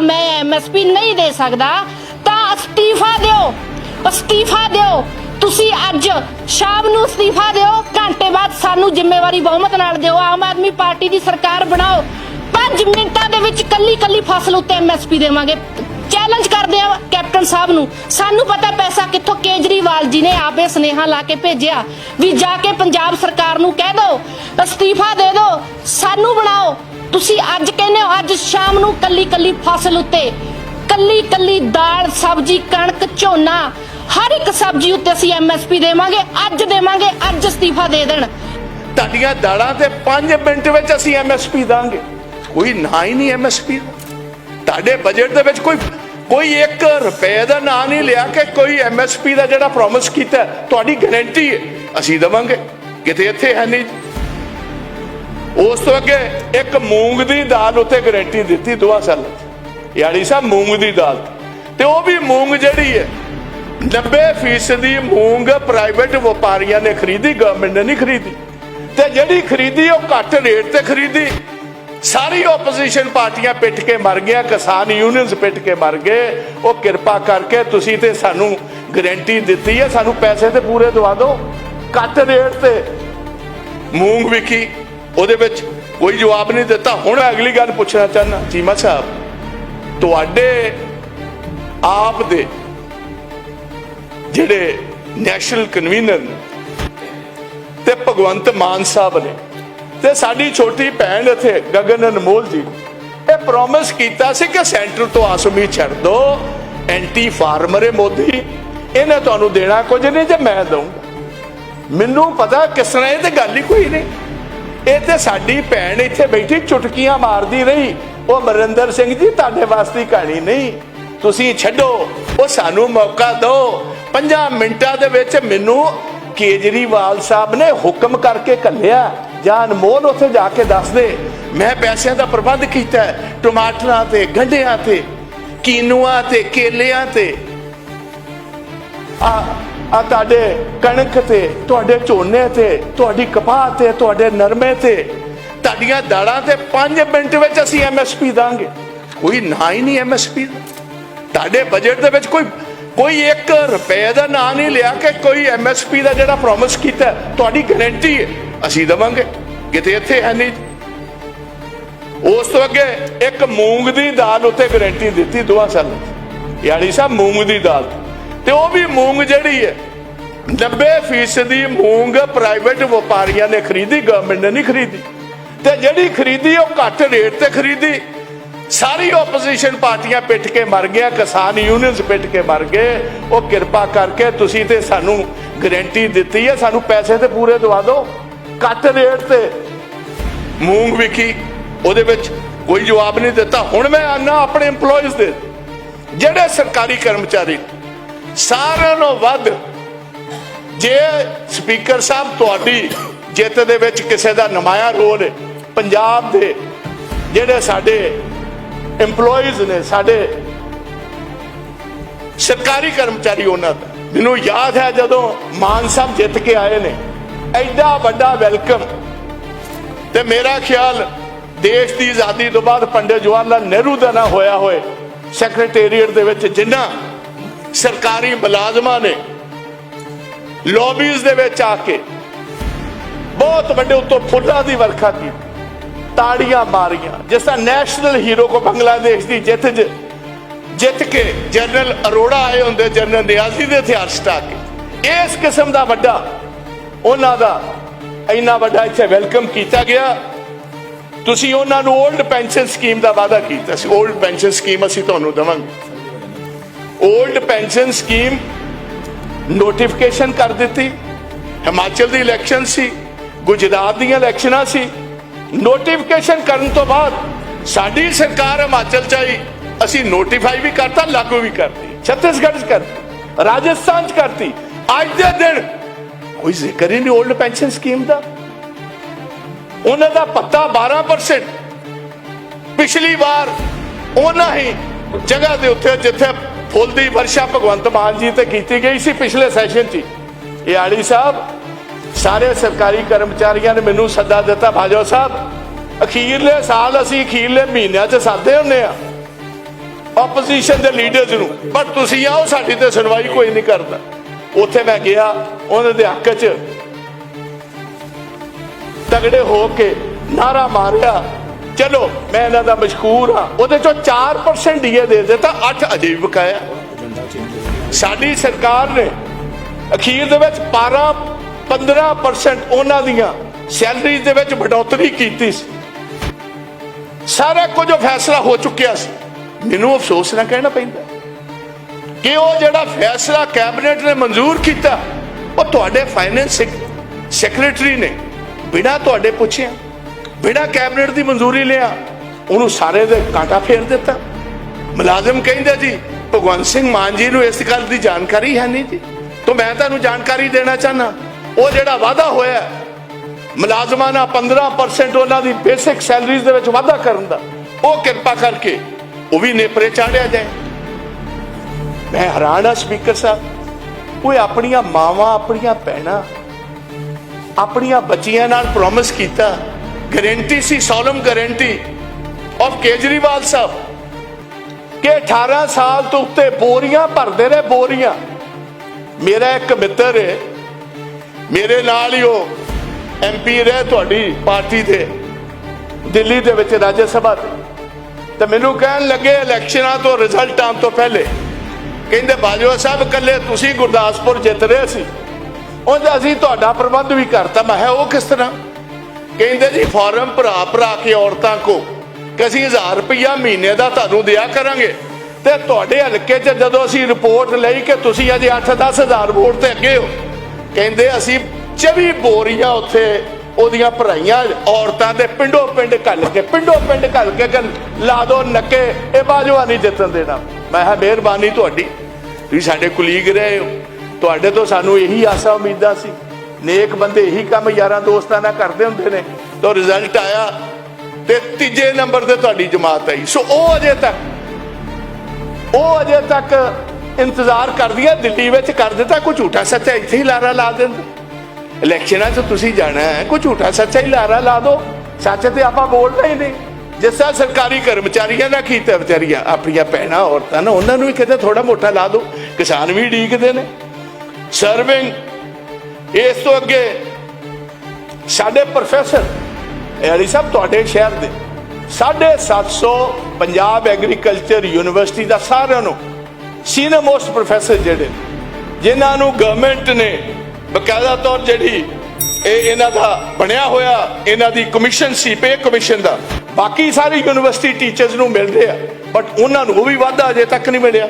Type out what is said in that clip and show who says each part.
Speaker 1: ਮੈਂ ਐਮਐਸਪੀ ਨਹੀਂ ਦੇ ਸਕਦਾ, ਤਾਂ ਅਸਤੀਫਾ ਦਿਓ। ਅਸਤੀਫਾ ਦਿਓ। ਤੁਸੀਂ ਅੱਜ ਸ਼ਾਮ ਨੂੰ ਅਸਤੀਫਾ ਦਿਓ, ਘੰਟੇ ਬਾਅਦ ਸਾਨੂੰ ਜ਼ਿੰਮੇਵਾਰੀ ਬਹੁਮਤ ਨਾਲ ਦਿਓ। ਆਮ ਆਦਮੀ ਪਾਰਟੀ ਦੀ ਸਰਕਾਰ ਬਣਾਓ। 5 ਮਿੰਟਾਂ ਦੇ ਵਿੱਚ ਕੱਲੀ ਕੱਲੀ ਫਸਲ ਉੱਤੇ ਐਮਐਸਪੀ ਦੇਵਾਂਗੇ। ਚੈਲੰਜ ਕਰਦੇ ਆ ਕੈਪਟਨ ਸਾਹਿਬ ਨੂੰ। ਸਾਨੂੰ ਪਤਾ ਪੈਸਾ ਕਿੱਥੋਂ ਕੇਜਰੀਵਾਲ ਜੀ ਨੇ ਆਪੇ ਸੁਨੇਹਾ ਲਾ ਕੇ ਭੇਜਿਆ ਵੀ ਜਾ ਕੇ ਪੰਜਾਬ ਸਰਕਾਰ ਨੂੰ ਕਹਿ ਦਿਓ, ਅਸਤੀਫਾ ਦੇ ਦਿਓ, ਸਾਨੂੰ ਬਣਾਓ। ਤੁਸੀਂ ਅੱਜ ਕਹਿੰਦੇ ਹੋ, ਅੱਜ ਸ਼ਾਮ ਨੂੰ ਕੱਲੀ ਕੱਲੀ ਫਸਲ ਉੱਤੇ ਕੱਲੀ ਕੱਲੀ ਦਾਲ, ਸਬਜ਼ੀ, ਕਣਕ, ਝੋਨਾ, ਹਰ ਇੱਕ ਸਬਜ਼ੀ ਉੱਤੇ ਅਸੀਂ ਐਮਐਸਪੀ ਦੇਵਾਂਗੇ, ਅੱਜ ਦੇਵਾਂਗੇ, ਅੱਜ ਅਸਤੀਫਾ ਦੇ ਦੇਣ।
Speaker 2: ਤੁਹਾਡੀਆਂ ਦਾਲਾਂ ਤੇ 5 ਮਿੰਟ ਵਿੱਚ ਅਸੀਂ ਐਮਐਸਪੀ ਦਾਂਗੇ। ਕੋਈ ਨਾ ਹੀ ਨਹੀਂ ਐਮਐਸਪੀ ਤੁਹਾਡੇ ਬਜਟ ਦੇ ਵਿੱਚ ਕੋਈ ਕੋਈ 1 ਰੁਪਏ ਦਾ ਨਾਂ ਨਹੀਂ ਲਿਆ ਕਿ ਕੋਈ ਐਮਐਸਪੀ ਦਾ ਜਿਹੜਾ ਪ੍ਰੋਮਿਸ ਕੀਤਾ, ਤੁਹਾਡੀ ਗਾਰੰਟੀ ਹੈ। ਅਸੀਂ ਦਵਾਂਗੇ। ਕਿਤੇ ਇੱਥੇ ਹੈ ਨਹੀਂ। ਉਸ ਤੋਂ ਅੱਗੇ ਇੱਕ ਮੂੰਗ ਦੀ ਦਾਲ ਉੱਤੇ ਗਾਰੰਟੀ ਦਿੱਤੀ ਦੋਆ ਸਾਲ ਯਾਨੀ ਸਾਹਿਬ ਮੂੰਗ ਦੀ ਦਾਲ। ਤੇ ਉਹ ਵੀ ਮੂੰਗ ਜਿਹੜੀ ਹੈ 90% ਦੀ ਮੂੰਗ ਪ੍ਰਾਈਵੇਟ ਵਪਾਰੀਆਂ ਨੇ ਖਰੀਦੀ ਗਵਰਨਮੈਂਟ ਨੇ ਨਹੀਂ ਖਰੀਦੀ। ਤੇ ਜਿਹੜੀ ਖਰੀਦੀ, ਉਹ ਘੱਟ ਰੇਟ ਤੇ ਖਰੀਦੀ। ਸਾਰੀ ਆਪੋਜੀਸ਼ਨ ਪਾਰਟੀਆਂ ਪਿੱਟ ਕੇ ਮਰ ਗਿਆ ਕਿਸਾਨ ਯੂਨੀਅਨਸ ਪਿੱਟ ਕੇ ਮਰ ਗਏ। ਉਹ ਕਿਰਪਾ ਕਰਕੇ ਤੁਸੀਂ ਤੇ ਸਾਨੂੰ ਗਾਰੰਟੀ ਦਿੱਤੀ ਹੈ, ਸਾਨੂੰ ਪੈਸੇ ਤੇ ਪੂਰੇ ਦਵਾ ਦਿਓ। ਘੱਟ ਰੇਟ ਤੇ। ਮੂੰਗ ਵਿਕੀ ਉਹਦੇ ਵਿੱਚ ਕੋਈ ਜਵਾਬ ਨਹੀਂ ਦਿੱਤਾ। ਹੁਣ ਅਗਲੀ ਗੱਲ ਪੁੱਛਣਾ ਚਾਹਨਾ ਚੀਮਾ ਸਾਹਿਬ, ਤੁਹਾਡੇ ਆਪ ਦੇ ਜਿਹੜੇ ਨੈਸ਼ਨਲ ਕਨਵੀਨਰ ਨੇ ਤੇ ਭਗਵੰਤ ਮਾਨ ਸਾਹਿਬ ਨੇ ਤੇ ਸਾਡੀ ਛੋਟੀ ਭੈਣ ਇੱਥੇ, ਗਗਨ ਅਨਮੋਲ ਜੀ, ਇਹ ਪ੍ਰੋਮਿਸ ਕੀਤਾ ਸੀ ਕਿ ਸੈਂਟਰ ਤੋਂ ਆਸਮੀ ਛੱਡ ਦੋ। ਐਂਟੀ ਫਾਰਮਰ ਹੈ ਮੋਦੀ। ਇਹਨੇ ਤੁਹਾਨੂੰ ਦੇਣਾ ਕੁਝ ਨਹੀਂ, ਜੇ ਮੈਂ ਦਊਂਗਾ। ਮੈਨੂੰ ਪਤਾ ਕਿਸ ਤਰ੍ਹਾਂ ਇਹ ਤੇ ਗੱਲ ਹੀ ਕੋਈ ਨਹੀਂ। ਇਹ ਤੇ ਸਾਡੀ ਭੈਣ ਇੱਥੇ ਬੈਠੀ ਚੁਟਕੀਆਂ ਮਾਰਦੀ ਰਹੀ। ਉਹ ਮਰਿੰਦਰ ਸਿੰਘ ਜੀ, ਤੁਹਾਡੇ ਵਾਸਤੇ ਕਹਾਣੀ ਨਹੀਂ। ਤੁਸੀਂ ਛੱਡੋ, ਉਹ ਸਾਨੂੰ ਮੌਕਾ ਦਿਓ। 5 ਮਿੰਟਾਂ ਦੇ ਵਿੱਚ ਮੈਨੂੰ ਕੇਜਰੀਵਾਲ ਸਾਹਿਬ ਨੇ ਹੁਕਮ ਕਰਕੇ ਕੱਲਿਆ ਜਾਂ ਅਨਮੋਲ ਉੱਥੇ ਜਾ ਕੇ ਦੱਸ ਦੇ। ਮੈਂ ਪੈਸਿਆਂ ਦਾ ਪ੍ਰਬੰਧ ਕੀਤਾ ਟਮਾਟਰਾਂ ਤੇ, ਗੰਢਿਆਂ ਤੇ, ਕੀਨੂਆਂ ਤੇ, ਕੇਲਿਆਂ ਤੇ। ਆ ਆ ਤੁਹਾਡੇ ਕਣਕ ਤੇ, ਤੁਹਾਡੇ ਝੋਨੇ ਤੇ, ਤੁਹਾਡੀ ਕਪਾਹ ਤੇ, ਤੁਹਾਡੇ ਨਰਮੇ ਤੇ, ਤੁਹਾਡੀਆਂ ਦਾਲਾਂ ਤੇ 5 ਮਿੰਟ ਵਿੱਚ ਅਸੀਂ ਐਮਐਸਪੀ ਦਾਂਗੇ। ਕੋਈ ਨਾ ਹੀ ਨਹੀਂ ਐਮਐਸਪੀ ਤੁਹਾਡੇ ਬਜਟ ਦੇ ਵਿੱਚ ਕੋਈ ਕੋਈ 1 ਰੁਪਏ ਦਾ ਨਾਂ ਨਹੀਂ ਲਿਆ ਕਿ ਕੋਈ ਐਮਐਸਪੀ ਦਾ ਜਿਹੜਾ ਪ੍ਰੋਮਿਸ ਕੀਤਾ ਤੁਹਾਡੀ ਗਾਰੰਟੀ ਹੈ, ਅਸੀਂ ਦਵਾਂਗੇ। ਕਿਤੇ ਇੱਥੇ ਹੈ ਨਹੀਂ। ਉਸ ਤੋਂ ਅੱਗੇ ਇੱਕ ਮੂੰਗ ਦੀ ਦਾਲ ਉੱਤੇ ਗਾਰੰਟੀ ਦਿੱਤੀ ਦੋਆ ਸਾਲ ਯਾਨੀ ਸਾਹਿਬ ਮੂੰਗ ਦੀ ਦਾਲ। ਤੇ ਉਹ ਵੀ ਮੂੰਗ ਜਿਹੜੀ ਹੈ 90% ਦੀ ਮੂੰਗ ਪ੍ਰਾਈਵੇਟ ਵਪਾਰੀਆਂ ਨੇ ਖਰੀਦੀ ਗਵਰਨਮੈਂਟ ਨੇ ਨਹੀਂ ਖਰੀਦੀ। ਤੇ ਜਿਹੜੀ ਖਰੀਦੀ, ਉਹ ਘੱਟ ਰੇਟ ਤੇ ਖਰੀਦੀ। ਸਾਰੀ ਆਪੋਜੀਸ਼ਨ ਪਾਰਟੀਆਂ ਪਿੱਟ ਕੇ ਮਰ ਗਿਆ ਕਿਸਾਨ ਯੂਨੀਅਨਸ ਪਿੱਟ ਕੇ ਮਰ ਗਏ। ਉਹ ਕਿਰਪਾ ਕਰਕੇ ਤੁਸੀਂ ਤੇ ਸਾਨੂੰ ਗਰੰਟੀ ਦਿੱਤੀ ਹੈ, ਸਾਨੂੰ ਪੈਸੇ ਤੇ ਪੂਰੇ ਦਵਾ ਦਿਓ। ਘੱਟ ਰੇਟ ਤੇ ਮੂੰਗ ਵਿਕੀ, ਉਹਦੇ ਵਿੱਚ ਕੋਈ ਜਵਾਬ ਨਹੀਂ ਦਿੱਤਾ। ਹੁਣ ਮੈਂ ਆਨਾ ਆਪਣੇ EMPLOYEES ਦੇ। ਜਿਹੜੇ ਸਰਕਾਰੀ ਕਰਮਚਾਰੀ ਸਾਰਿਆਂ ਨੂੰ ਵੱਧ ਜੇ ਸਪੀਕਰ ਸਾਹਿਬ ਤੁਹਾਡੀ ਜਿੱਤ ਦੇ ਵਿੱਚ ਕਿਸੇ ਦਾ ਨਮਾਇਆ ਰੋਲ ਹੈ, ਪੰਜਾਬ ਦੇ ਜਿਹੜੇ ਸਾਡੇ EMPLOYEES ਨੇ, ਸਾਡੇ ਸਰਕਾਰੀ ਕਰਮਚਾਰੀ ਉਹਨਾਂ ਦਾ। ਮੈਨੂੰ ਯਾਦ ਹੈ ਜਦੋਂ ਮਾਨ ਸਾਹਿਬ ਜਿੱਤ ਕੇ ਆਏ ਨੇ, ਐਡਾ ਵੱਡਾ ਵੈਲਕਮ ਤੇ ਮੇਰਾ ਖਿਆਲ ਦੇਸ਼ ਦੀ ਆਜ਼ਾਦੀ ਤੋਂ ਬਾਅਦ ਪੰਡਿਤ ਜਵਾਹਰ ਲਾਲ ਨਹਿਰੂ ਦਾ ਨਾ ਹੋਇਆ ਹੋਏ ਸੈਕਟਰੀਏਟ ਦੇ ਵਿੱਚ ਜਿੰਨਾ ਸਰਕਾਰੀ ਮੁਲਾਜ਼ਮਾਂ ਨੇ ਲੌਬੀਜ਼ ਦੇ ਵਿੱਚ ਆ ਕੇ ਬਹੁਤ ਵੱਡੇ ਉੱਤੋਂ ਫੁੱਲਾਂ ਦੀ ਵਰਖਾ ਕੀਤੀ, ਤਾੜੀਆਂ ਮਾਰੀਆਂ। ਜਿਸ ਤਰ੍ਹਾਂ ਨੈਸ਼ਨਲ ਹੀਰੋ ਕੋ ਬੰਗਲਾਦੇਸ਼ ਦੀ ਜਿੱਤ ਜਿੱਤ ਕੇ ਜਨਰਲ ਅਰੋੜਾ ਆਏ ਹੁੰਦੇ ਜਨਰਲ ਨਿਆਜ਼ੀ ਦੇ ਹਥਿਆਰ ਸਟਾ ਕੇ। ਇਸ ਕਿਸਮ ਦਾ ਵੱਡਾ, ਉਹਨਾਂ ਦਾ ਇੰਨਾ ਵੱਡਾ ਇੱਥੇ ਵੈਲਕਮ ਕੀਤਾ ਗਿਆ। ਤੁਸੀਂ ਉਹਨਾਂ ਨੂੰ 올ਡ ਪੈਨਸ਼ਨ ਸਕੀਮ ਦਾ ਵਾਅਦਾ ਕੀਤਾ ਸੀ। 올ਡ ਪੈਨਸ਼ਨ ਸਕੀਮ ਅਸੀਂ ਤੁਹਾਨੂੰ ਦੇਵਾਂਗੇ। 올ਡ ਪੈਨਸ਼ਨ ਸਕੀਮ ਨੋਟੀਫਿਕੇਸ਼ਨ ਕਰ ਦਿੱਤੀ ਹਿਮਾਚਲ ਦੀ ਇਲੈਕਸ਼ਨ ਸੀ ਗੁਜਰਾਤ ਦੀਆਂ ਇਲੈਕਸ਼ਨਾਂ ਸੀ ਨੋਟੀਫਿਕੇਸ਼ਨ ਕਰਨ ਤੋਂ ਬਾਅਦ ਸਾਡੀ ਸਰਕਾਰ ਹਿਮਾਚਲ ਚ ਆਈ ਅਸੀਂ ਨੋਟੀਫਾਈ ਵੀ ਕਰਤਾ ਲਾਗੂ ਵੀ ਕਰਤੀ ਛੱਤੀਸਗੜ੍ਹ ਚ ਕਰਤੀ ਰਾਜਸਥਾਨ ਚ ਕਰਤੀ ਅੱਜ ਦੇ ਦਿਨ ਕੋਈ ਜ਼ਿਕਰ ਹੀ ਨਹੀਂ 올ਡ ਪੈਨਸ਼ਨ ਸਕੀਮ ਦਾ ਉਹਨਾਂ ਦਾ ਪੱਤਾ 12% ਪਿਛਲੀ ਵਾਰ ਉਹਨਾਂ ਹੀ ਜਗ੍ਹਾ ਦੇ ਉੱਤੇ ਜਿੱਥੇ ਫੁੱਲ ਦੀ ਵਰਸ਼ਾ ਭਗਵੰਤ ਮਾਨ ਜੀ ਤੇ ਕੀਤੀ ਗਈ ਸੀ ਪਿਛਲੇ ਸੈਸ਼ਨ 'ਚ ਇਹ ਆੜੀ ਸਾਹਿਬ, ਸਾਰੇ ਸਰਕਾਰੀ ਕਰਮਚਾਰੀਆਂ ਨੇ ਮੈਨੂੰ ਸੱਦਾ ਦਿੱਤਾ, ਭਾਜੋ ਸਾਹਿਬ, ਅਖੀਰਲੇ ਸਾਲ ਅਸੀਂ ਅਖੀਰਲੇ ਮਹੀਨਿਆਂ 'ਚ ਸਾਦੇ ਹੁੰਨੇ ਆ। ਆਪੋਜੀਸ਼ਨ ਦੇ ਲੀਡਰਸ ਨੂੰ ਪਰ ਤੁਸੀਂ ਆਓ, ਸਾਡੀ ਤੇ ਸੁਣਵਾਈ ਕੋਈ ਨਹੀਂ ਕਰਦਾ। ਉੱਥੇ ਮੈਂ ਗਿਆ, ਉਹਨਾਂ ਦੇ ਹੱਕ 'ਚ ਤਗੜੇ ਹੋ ਕੇ ਨਾਰਾ ਮਾਰਿਆ। ਚਲੋ, ਮੈਂ ਇਹਨਾਂ ਦਾ ਮਸ਼ਕੂਰ ਹਾਂ। ਉਹਦੇ ਚੋਂ 4% ਡੀਏ ਦੇ ਦਿੱਤਾ 8 ਅਜੇ ਵੀ ਬਕਾਇਆ ਸਾਡੀ ਸਰਕਾਰ ਨੇ ਅਖੀਰ ਦੇ ਵਿੱਚ 12 15% ਉਹਨਾਂ ਦੀਆਂ ਸੈਲਰੀਜ਼ ਦੇ ਵਿੱਚ ਵਡੋਤਰੀ ਕੀਤੀ ਸੀ। ਸਾਰਾ ਕੁਝ ਉਹ ਫੈਸਲਾ ਹੋ ਚੁੱਕਿਆ ਸੀ। ਮੈਨੂੰ ਅਫਸੋਸ ਨਾ ਕਹਿਣਾ ਪੈਂਦਾ। ਕਿ ਉਹ ਜਿਹੜਾ ਫੈਸਲਾ ਕੈਬਨਿਟ ਨੇ ਮਨਜ਼ੂਰ ਕੀਤਾ, ਉਹ ਤੁਹਾਡੇ ਫਾਈਨੈਂਸ ਸੈਕਟਰੀ ਨੇ ਬਿਨਾਂ ਤੁਹਾਡੇ ਪੁੱਛਿਆ। ਬਿਨਾਂ ਕੈਬਨਿਟ ਦੀ ਮਨਜ਼ੂਰੀ ਲਿਆ, ਉਹਨੂੰ ਸਾਰੇ ਦੇ ਕਾਂਟਾ ਫੇਰ ਦਿੱਤਾ। ਮੁਲਾਜ਼ਮ ਕਹਿੰਦੇ ਜੀ, ਭਗਵੰਤ ਸਿੰਘ ਮਾਨ ਜੀ ਨੂੰ ਇਸ ਗੱਲ ਦੀ ਜਾਣਕਾਰੀ ਹੈ ਨਹੀਂ ਜੀ। ਤਾਂ ਮੈਂ ਤੁਹਾਨੂੰ ਜਾਣਕਾਰੀ ਦੇਣਾ ਚਾਹਨਾ ਉਹ ਜਿਹੜਾ ਵਾਅਦਾ ਹੋਇਆ ਮੁਲਾਜ਼ਮਾਂ ਨਾਲ 15% ਉਹਨਾਂ ਦੀ ਬੇਸਿਕ ਸੈਲਰੀਜ਼ ਦੇ ਵਿੱਚ ਵਾਧਾ ਕਰਨ ਦਾ, ਉਹ ਕਿਰਪਾ ਕਰਕੇ ਉਹ ਵੀ ਨੇਪਰੇ ਚਾੜਿਆ ਜਾਏ। ਮੈਂ ਹੈਰਾਨ ਆ ਸਪੀਕਰ ਸਾਹਿਬ ਉਹ ਆਪਣੀਆਂ ਮਾਵਾਂ, ਆਪਣੀਆਂ ਭੈਣਾਂ, ਆਪਣੀਆਂ ਬੱਚੀਆਂ ਨਾਲ ਪ੍ਰੋਮਿਸ ਕੀਤਾ ਗਾਰੰਟੀ ਸੀ ਸੋਲਮ ਗਾਰੰਟੀ ਆਫ ਕੇਜਰੀਵਾਲ ਸਾਹਿਬ ਕਿ 18 ਸਾਲ ਤੋਂ ਉੱਤੇ ਬੋਰੀਆਂ ਭਰਦੇ ਰਹੇ, ਬੋਰੀਆਂ। ਮੇਰਾ ਇੱਕ ਮਿੱਤਰ ਹੈ, ਮੇਰੇ ਨਾਲ ਹੀ ਉਹ ਐਮਪੀ ਰਹੇ ਤੁਹਾਡੀ ਪਾਰਟੀ ਦੇ, ਦਿੱਲੀ ਦੇ ਵਿੱਚ ਰਾਜ ਸਭਾ ਦੇ। ਤੇ ਮੈਨੂੰ ਕਹਿਣ ਲੱਗੇ ਇਲੈਕਸ਼ਨਾਂ ਤੋਂ, ਰਿਜ਼ਲਟ ਆਉਣ ਤੋਂ ਪਹਿਲੇ, ਕਹਿੰਦੇ, ਬਾਜਵਾ ਸਾਹਿਬ, ਇਕੱਲੇ ਤੁਸੀਂ ਗੁਰਦਾਸਪੁਰ ਜਿੱਤ ਰਹੇ ਸੀ। ਉਹ ਅਸੀਂ ਤੁਹਾਡਾ ਪ੍ਰਬੰਧ ਵੀ ਕਰਤਾ। ਮੈਂ ਕਿਹਾ, ਉਹ ਕਿਸ ਤਰ੍ਹਾਂ? ਕਹਿੰਦੇ ਜੀ, ਫਾਰਮ ਭਰਾ ਭਰਾ ਕੇ ਔਰਤਾਂ ਕੋ, ਕਿ ਅਸੀਂ 1000 ਰੁਪਇਆ ਮਹੀਨੇ ਦਾ ਤੁਹਾਨੂੰ ਦਿਆ ਕਰਾਂਗੇ। ਤੇ ਤੁਹਾਡੇ ਹਲਕੇ 'ਚ ਜਦੋਂ ਅਸੀਂ ਰਿਪੋਰਟ ਲਈ ਕਿ ਤੁਸੀਂ ਅਜੇ 8-10 ਹਜ਼ਾਰ ਵੋਟ ਤੇ ਅੱਗੇ ਹੋ, ਕਹਿੰਦੇ ਅਸੀਂ 24 ਬੋਰੀਆਂ ਉੱਥੇ ਉਹਦੀਆਂ ਭਰਾਈਆਂ, ਔਰਤਾਂ ਦੇ ਪਿੰਡੋ ਪਿੰਡ ਘੱਲ ਕੇ, ਪਿੰਡੋ ਪਿੰਡ ਘੱਲ ਕੇ ਲਾ ਦੋ ਨੱਕੇ, ਇਹ ਬਾਜਵਾ ਨਹੀਂ ਜਿੱਤਣ ਦੇਣਾ। ਮੈਂ ਕਿਹਾ, ਮਿਹਰਬਾਨੀ ਤੁਹਾਡੀ। ਤੁਸੀਂ ਸਾਡੇ ਕੁਲੀਗ ਰਹੇ ਹੋ। ਤੁਹਾਡੇ ਤੋਂ ਸਾਨੂੰ ਇਹੀ ਆਸਾ ਉਮੀਦਾਂ ਸੀ। ਨੇਕ ਬੰਦੇ ਇਹੀ ਕੰਮ ਯਾਰਾਂ ਦੋਸਤਾਂ ਨਾਲ ਕਰਦੇ ਹੁੰਦੇ ਨੇ। ਤਾਂ ਰਿਜ਼ਲਟ ਆਇਆ ਤੇ ਤੀਜੇ ਨੰਬਰ ਤੇ ਤੁਹਾਡੀ ਜਮਾਤ ਆਈ। ਸੋ ਉਹ ਅਜੇ ਤੱਕ, ਉਹ ਅਜੇ ਤੱਕ ਇੰਤਜ਼ਾਰ ਕਰਦੀ ਹੈ ਦਿੱਲੀ ਵਿੱਚ ਕਰ ਦਿੱਤਾ, ਕੋਈ ਝੂਠਾ ਸੱਚਾ ਇੱਥੇ ਹੀ ਲਾਰਾ ਲਾ ਦਿੰਦੇ। ਇਲੈਕਸ਼ਨਾਂ 'ਚ ਤੁਸੀਂ ਜਾਣਾ ਹੈ, ਕੋਈ ਝੂਠਾ ਸੱਚਾ ਹੀ ਲਾਰਾ ਲਾ ਦਿਓ ਸੱਚ ਤੇ ਆਪਾਂ ਬੋਲਦੇ ਹੀ ਨਹੀਂ ਜਿਸ ਤਰ੍ਹਾਂ ਸਰਕਾਰੀ ਕਰਮਚਾਰੀਆਂ ਦਾ ਕੀਤਾ ਵਿਚਾਰੀਆਂ, ਆਪਣੀਆਂ ਭੈਣਾਂ, ਔਰਤਾਂ ਨੇ, ਉਹਨਾਂ ਨੂੰ ਵੀ ਕਿਤੇ ਥੋੜਾ ਮੋਟਾ ਲਾ ਦਿਓ ਕਿਸਾਨ ਵੀ ਢੀਕਦੇ ਨੇ। ਸਰਵਿੰਗ ਇਸ ਤੋਂ ਅੱਗੇ ਸਾਡੇ ਪ੍ਰੋਫੈਸਰ ਯਾਰੀ ਸਾਹਿਬ ਤੁਹਾਡੇ ਸ਼ਹਿਰ ਦੇ 750 ਪੰਜਾਬ ਐਗਰੀਕਲਚਰ ਯੂਨੀਵਰਸਿਟੀ ਦਾ ਸਾਰਿਆਂ ਨੂੰ ਸੀਨੀਅਰ ਮੋਸਟ ਪ੍ਰੋਫੈਸਰ ਜਿਹੜੇ ਜਿਨ੍ਹਾਂ ਨੂੰ ਗਵਰਨਮੈਂਟ ਨੇ ਬਕਾਇਦਾ ਤੌਰ ਜਿਹੜੀ ਇਹ ਇਹਨਾਂ ਦਾ ਬਣਿਆ ਹੋਇਆ, ਇਹਨਾਂ ਦੀ ਕਮਿਸ਼ਨ ਸੀ ਪੇ ਕਮਿਸ਼ਨ ਦਾ। ਬਾਕੀ ਸਾਰੀ ਯੂਨੀਵਰਸਿਟੀ ਟੀਚਰਸ ਨੂੰ ਮਿਲ ਰਿਹਾ ਬਟ ਉਹਨਾਂ ਨੂੰ ਉਹ ਵੀ ਵਾਧਾ ਅਜੇ ਤੱਕ ਨਹੀਂ ਮਿਲਿਆ।